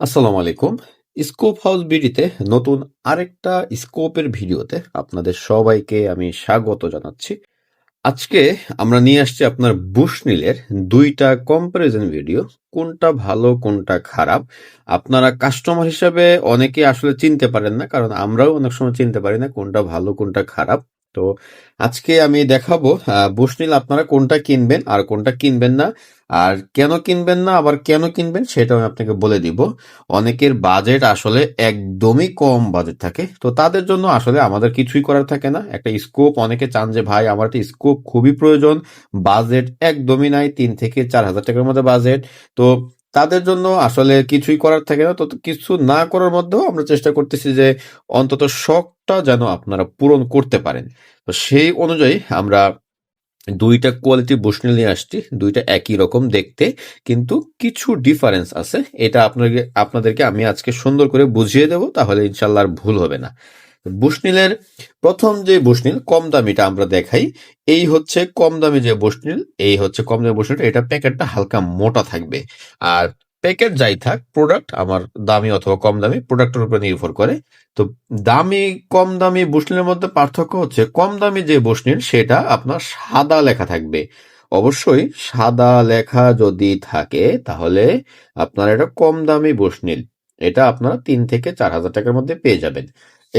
আসসালামু আলাইকুম। Scope house বিডিতে নতুন আরেকটা স্কোপের ভিডিওতে আপনাদের সবাইকে আমি স্বাগত জানাচ্ছি। আজকে আমরা নিয়ে আসছি আপনার বুশনিলের দুইটা কম্পারিজন ভিডিও কোনটা ভালো, কোনটা খারাপ। আপনারা কাস্টমার হিসাবে অনেকে আসলে চিনতে পারেন না, কারণ আমরাও অনেক সময় চিনতে পারি না কোনটা ভালো, কোনটা খারাপ। তো আজকে আমি দেখাবো বুশনিল আপনারা কোনটা কিনবেন আর কোনটা কিনবেন না। আর কেন কিনবেন না, আবার কেন কিনবেন সেটা আমি আপনাকে বলে দিব। অনেকের বাজেট আসলে একদমই কম বাজেট থাকে, তো তাদের জন্য আসলে আমাদের কিছুই করার থাকে না। একটা স্কোপ, অনেকে চান যে, ভাই, আমার একটা স্কোপ খুবই প্রয়োজন, বাজেট একদমই নাই, তিন থেকে চার হাজার টাকার মধ্যে বাজেট। তো তাদের জন্য আসলে কিছুই করার থাকে না। তো কিছু না করার মধ্যেও আমরা চেষ্টা করতেছি যে অন্তত শখটা যেন আপনারা পূরণ করতে পারেন। তো সেই অনুযায়ী আমরা দুইটা কোয়ালিটি বসনে নিয়ে আসছি, দুইটা একই রকম দেখতে, কিন্তু কিছু ডিফারেন্স আছে। এটা আপনাকে আপনাদেরকে আমি আজকে সুন্দর করে বুঝিয়ে দেব, তাহলে ইনশাল্লাহ ভুল হবে না। বুশনিলের প্রথম যে বুশনিল কম দামিটা আমরা দেখাই, এই হচ্ছে কম দামি যে বুশনিল এই হচ্ছে কম দামি বুশনিল এটা প্যাকেটটা হালকা মোটা থাকবে। আর প্যাকেট যাই থাক প্রোডাক্ট আমার দামি অথবা কম দামি প্রোডাক্টের উপর নির্ভর করে। তো দামি, কম দামি বুশনিলের মধ্যে পার্থক্য হচ্ছে, কম দামি যে বুশনিল সেটা আপনার সাদা লেখা থাকবে। অবশ্যই সাদা লেখা যদি থাকে, তাহলে আপনার এটা কম দামি বুশনিল এটা আপনারা তিন থেকে চার হাজার টাকার মধ্যে পেয়ে যাবেন।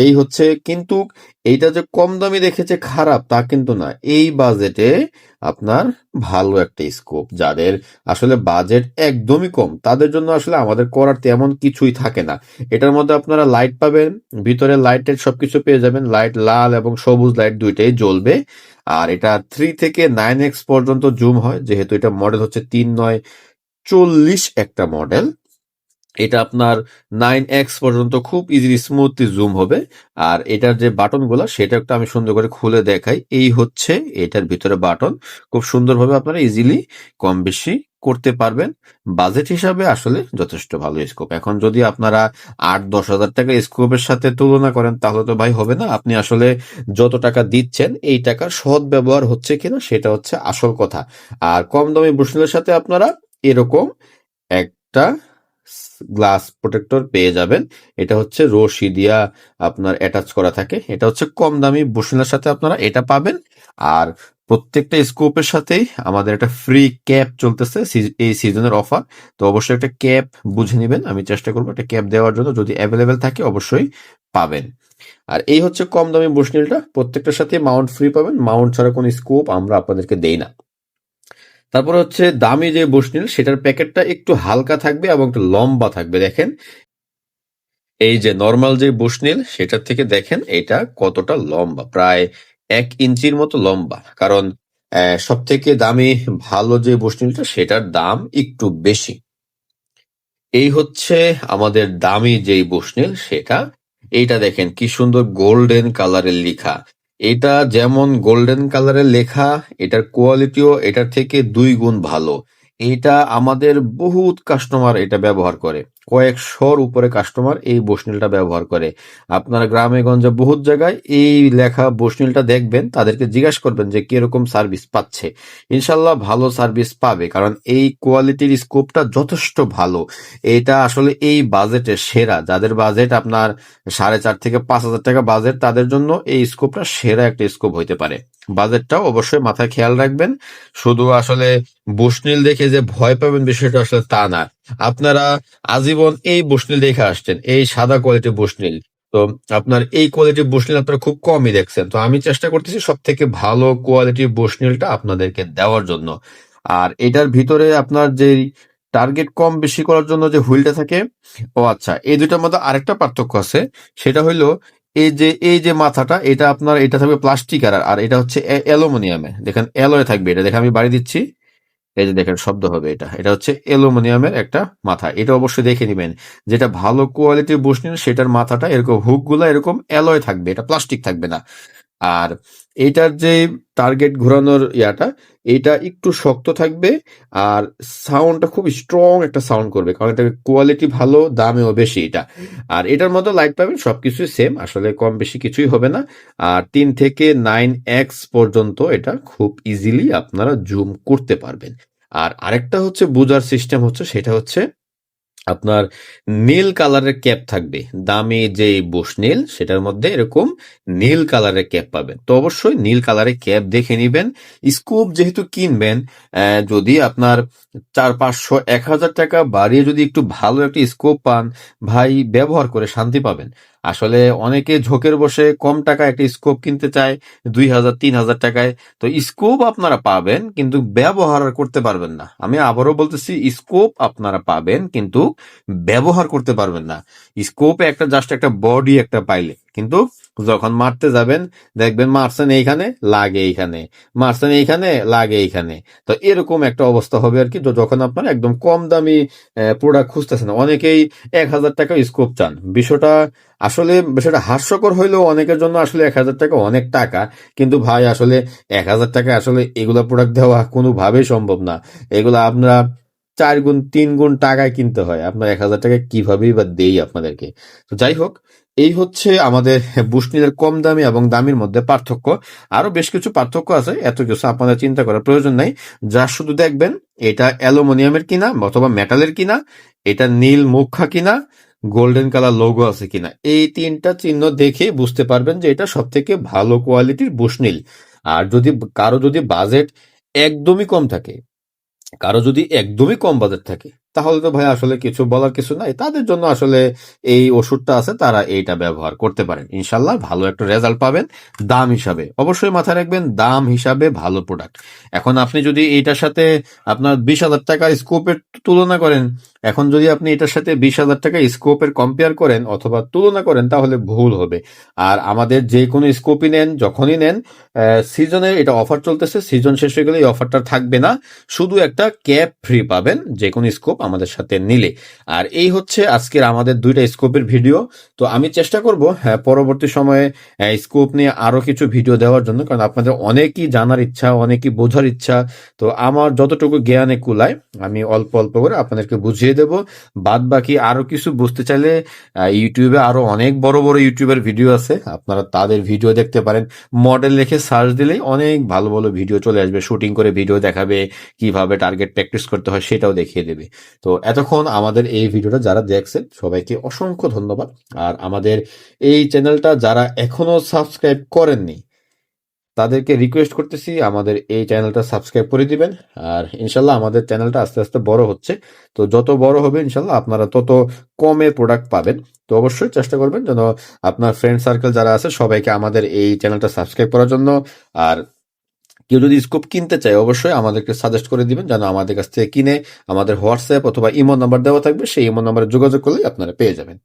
এই হচ্ছে কিন্তু এইটা যে কম দামি দেখেছে খারাপ তা কিন্তু না। এই বাজেটে আপনার ভালো একটা স্কোপ যাদের আসলে বাজেট একদমই কম, তাদের জন্য আসলে আমাদের করার তেমন কিছুই থাকে না। এটার মধ্যে আপনারা লাইট পাবেন, ভিতরে লাইটের সবকিছু পেয়ে যাবেন। লাইট লাল এবং সবুজ লাইট দুইটাই জ্বলবে। আর এটা থ্রি থেকে নাইন এক্স পর্যন্ত জুম হয়, যেহেতু এটা মডেল হচ্ছে তিন নয় চল্লিশ একটা মডেল এটা আপনার নাইন এক্স পর্যন্ত খুব ইজিলি স্মুথলি জুম হবে। আর এটার যে বাটনগুলো, সেটা একটা আমি সুন্দর করে খুলে দেখাই। এই হচ্ছে এটার ভিতরে বাটন। খুব সুন্দরভাবে আপনারা ইজিলি কম বেশি করতে পারবেন। বাজেট হিসাবে আসলে যথেষ্ট ভালো স্কোপ এখন যদি আপনারা আট, দশ হাজার টাকা স্কোপের সাথে তুলনা করেন, তাহলে তো ভাই হবে না। আপনি আসলে যত টাকা দিচ্ছেন, এই টাকার সৎ ব্যবহার হচ্ছে কিনা, সেটা হচ্ছে আসল কথা। আর কম দামি বুসলের সাথে আপনারা এরকম একটা গ্লাস প্রোটেক্টর পেয়ে যাবেন। এটা হচ্ছে রশি দিয়া আপনার অ্যাটাচ করা থাকে। এটা হচ্ছে কম দামি বুশনের সাথে আপনারা এটা পাবেন। আর প্রত্যেকটা স্কোপের সাথেই আমাদের একটা ফ্রি ক্যাপ চলতেছে এই সিজনের অফার তো অবশ্যই একটা ক্যাপ বুঝে নেবেন। আমি চেষ্টা করব একটা ক্যাপ দেওয়ার জন্য। যদি অ্যাভেলেবেল থাকে অবশ্যই পাবেন। আর এই হচ্ছে কম দামি বুশনিলটা প্রত্যেকটার সাথে মাউন্ট ফ্রি পাবেন। মাউন্ট ছাড়া কোনো স্কোপ আমরা আপনাদেরকে দেই না। তারপর হচ্ছে দামি যে বসনিল সেটার প্যাকেটটা একটু হালকা থাকবে এবং একটু লম্বা থাকবে। দেখেন, এই যে নর্মাল যে বসনিল সেটার থেকে দেখেন এটা কতটা লম্বা, প্রায় এক ইঞ্চির মতো লম্বা। কারণ সব থেকে দামি ভালো যে বসনিলটা সেটার দাম একটু বেশি। এই হচ্ছে আমাদের দামি যেই বসনিল সেটা। এইটা দেখেন কি সুন্দর গোল্ডেন কালারের লেখা। এটা যেমন গোল্ডেন কালারের লেখা, এটার কোয়ালিটিও এটার থেকে দুই গুণ ভালো। এটা আমাদের বহুত কাস্টমার এটা ব্যবহার করে। কয়েকশোর উপরে কাস্টমার এই বসনিলটা ব্যবহার করে। আপনার গ্রামে, গঞ্জে বহুত জায়গায় এই লেখা বসনিলটা দেখবেন, তাদেরকে জিজ্ঞাসা করবেন যে কীরকম সার্ভিস পাচ্ছে। ইনশাল্লাহ ভালো সার্ভিস পাবে, কারণ এই কোয়ালিটির স্কোপটা যথেষ্ট ভালো। এটা আসলে এই বাজেটে সেরা। যাদের বাজেট আপনার সাড়ে চার থেকে পাঁচ হাজার টাকা বাজেট, তাদের জন্য এই স্কোপটা সেরা একটা স্কোপ হইতে পারে। বাজেটটাও অবশ্যই মাথায় খেয়াল রাখবেন। শুধু আসলে বসনিল দেখে যে ভয় পাবেন বিষয়টা আসলে তা না। আপনারা আজীবন এই বসনিল দেখে আসছেন, এই সাদা কোয়ালিটির বসনিল তো আপনার এই কোয়ালিটির বসনিল আপনারা খুব কমই দেখছেন। তো আমি চেষ্টা করতেছি সব থেকে ভালো কোয়ালিটির বসনিলটা আপনাদেরকে দেওয়ার জন্য। আর এটার ভিতরে আপনার যে টার্গেট কম বেশি করার জন্য যে হুইলটা থাকে, ও আচ্ছা এই দুটার মধ্যে আরেকটা পার্থক্য আছে। সেটা হইল এই যে এই যে মাথাটা, এটা আপনার, এটা থাকবে প্লাস্টিক আর আর এটা হচ্ছে অ্যালুমিনিয়ামে। দেখেন অ্যালোয় থাকবে এটা। দেখে আমি বাড়ি দিচ্ছি। এই যে দেখেন, শব্দ হবে এটা। এটা হচ্ছে অ্যালুমিনিয়ামের একটা মাথা। এটা অবশ্যই দেখে নেবেন। যেটা ভালো কোয়ালিটির বসে সেটার মাথাটা এরকম হুকগুলো এরকম অ্যালয় থাকবে। এটা প্লাস্টিক থাকবে না। আর এইটার যে টার্গেট ঘোরানোর ইয়াটা, এটা একটু শক্ত থাকবে আর সাউন্ডটা খুব স্ট্রং একটা সাউন্ড করবে, কারণ এটা কোয়ালিটি ভালো, দামেও বেশি এটা। আর এটার মতো লাইট পাবেন, সবকিছুই সেম আসলে কম বেশি কিছুই হবে না। আর তিন থেকে নাইন এক্স পর্যন্ত এটা খুব ইজিলি আপনারা জুম করতে পারবেন। আর আরেকটা হচ্ছে বুজার সিস্টেম হচ্ছে, সেটা হচ্ছে আপনার নীল কালারের ক্যাপ থাকবে। দামি যে বুশ নীল, সেটার মধ্যে এরকম নীল কালারের ক্যাপ পাবেন। তো অবশ্যই নীল কালারের ক্যাপ দেখে নিবেন। স্কোপ যেহেতু কিনবেন যদি আপনার চার, পাঁচশো, এক হাজার টাকা বাড়িয়ে যদি একটু ভালো একটা স্কোপ পান, ভাই ব্যবহার করে শান্তি পাবেন। আসলে অনেকে ঝোঁকের বসে কম টাকা একটা স্কোপ কিনতে চায়, দুই হাজার, তিন হাজার টাকায়। তো স্কোপ আপনারা পাবেন, কিন্তু ব্যবহার করতে পারবেন না। আমি আবারও বলতেছি, স্কোপ আপনারা পাবেন, কিন্তু ব্যবহার করতে পারবেন না। স্কোপে একটা জাস্ট একটা বডি একটা পাইলে। কিন্তু যখন মারতে যাবেন, দেখবেন মারছেন এইখানে, লাগে এইখানে। মারছেন এইখানে, লাগে এইখানে। তো এরকম একটা অবস্থা হবে আর কি যখন আপনার একদম কম দামি প্রোডাক্ট খুঁজতেছেন, অনেকেই এক হাজার টাকা স্কোপ চান। বিষয়টা আসলে, বিষয়টা হাস্যকর হইলেও অনেকের জন্য আসলে এক হাজার টাকা অনেক টাকা। কিন্তু ভাই, আসলে এক হাজার টাকা আসলে এগুলা প্রোডাক্ট দেওয়া কোনোভাবেই সম্ভব না। এগুলা আপনারা চার গুণ, তিন গুণ টাকায় কিনতে হয়। আপনার এক হাজার টাকা কিভাবেই বা দেই আপনাদেরকে। তো যাই হোক, এই হচ্ছে আমাদের বুশনিলের কম দামি এবং দামির মধ্যে পার্থক্য। আরও বেশ কিছু পার্থক্য আছে, এত কিছু আপনাদের চিন্তা করার প্রয়োজন নাই। যা শুধু দেখবেন, এটা অ্যালুমিনিয়ামের কিনা অথবা মেটালের কিনা, এটা নীল মুখা কিনা, গোল্ডেন কালার লোগো আছে কিনা, এই তিনটা চিহ্ন দেখে বুঝতে পারবেন যে এটা সব থেকে ভালো কোয়ালিটির বুশনিল আর যদি কারও যদি বাজেট একদমই কম থাকে কারও যদি একদমই কম বাজেট থাকে, তাহলে তো ভাই আসলে কিছু বলার কিছু নাই। তাদের জন্য আসলে এই ওষুধটা আছে, তারা এইটা ব্যবহার করতে পারেন। ইনশাল্লাহ ভালো একটা রেজাল্ট পাবেন দাম হিসাবে। অবশ্যই মাথায় রাখবেন, দাম হিসাবে ভালো প্রোডাক্ট এখন আপনি যদি এইটার সাথে আপনার বিশ হাজার টাকা স্কোপের তুলনা করেন এখন যদি আপনি এটার সাথে বিশ হাজার টাকা স্কোপের কম্পেয়ার করেন অথবা তুলনা করেন, তাহলে ভুল হবে। আর আমাদের যে কোনো স্কোপই নেন, যখনই নেন সিজনের এটা অফার চলতেছে সিজন শেষ হয়ে গেলে এই অফারটা থাকবে না। শুধু একটা ক্যাপ ফ্রি পাবেন, যে কোনো স্কোপ আমাদের সাথে নিলে। আর এই হচ্ছে আজকের আমাদের দুইটা স্কোপের ভিডিও তো আমি চেষ্টা করব হ্যাঁ পরবর্তী সময়ে স্কোপ নিয়ে আরও কিছু ভিডিও দেওয়ার জন্য, কারণ আপনাদের অনেকই জানার ইচ্ছা, অনেকই বোঝার ইচ্ছা। তো আমার যতটুকু জ্ঞানে কুলায়, আমি অল্প অল্প করে আপনাদেরকে বুঝিয়ে দেব। বাদ বাকি আরও কিছু বুঝতে চাইলে ইউটিউবে আরও অনেক বড় বড় ইউটিউবের ভিডিও আছে। আপনারা তাদের ভিডিও দেখতে পারেন। মডেল লিখে সার্চ দিলেই অনেক ভালো ভালো ভিডিও চলে আসবে। শুটিং করে ভিডিও দেখাবে, কীভাবে টার্গেট প্র্যাকটিস করতে হয় সেটাও দেখিয়ে দেবে। তো এতক্ষণ আমাদের এই ভিডিওটা যারা দেখছেন, সবাইকে অসংখ্য ধন্যবাদ। আর আমাদের এই চ্যানেলটা যারা এখনও সাবস্ক্রাইব করেননি তাদেরকে রিকোয়েস্ট করতেছি, আমাদের এই চ্যানেলটা সাবস্ক্রাইব করে দিবেন। আর ইনশাল্লাহ আমাদের চ্যানেলটা আস্তে আস্তে বড় হচ্ছে। তো যত বড় হবে ইনশাল্লাহ আপনারা তত কমে প্রোডাক্ট পাবেন। তো অবশ্যই চেষ্টা করবেন যেন আপনার ফ্রেন্ড সার্কেল যারা আছে সবাইকে আমাদের এই চ্যানেলটা সাবস্ক্রাইব করার জন্য। আর কেউ যদি স্কোপ কিনতে চায়, অবশ্যই আমাদেরকে সাজেস্ট করে দিবেন যেন আমাদের কাছ থেকে কিনে আমাদের হোয়াটসঅ্যাপ অথবা ইমো নাম্বার দেওয়া থাকবে। সেই ইমো নাম্বারে যোগাযোগ করলেই আপনারা পেয়ে যাবেন।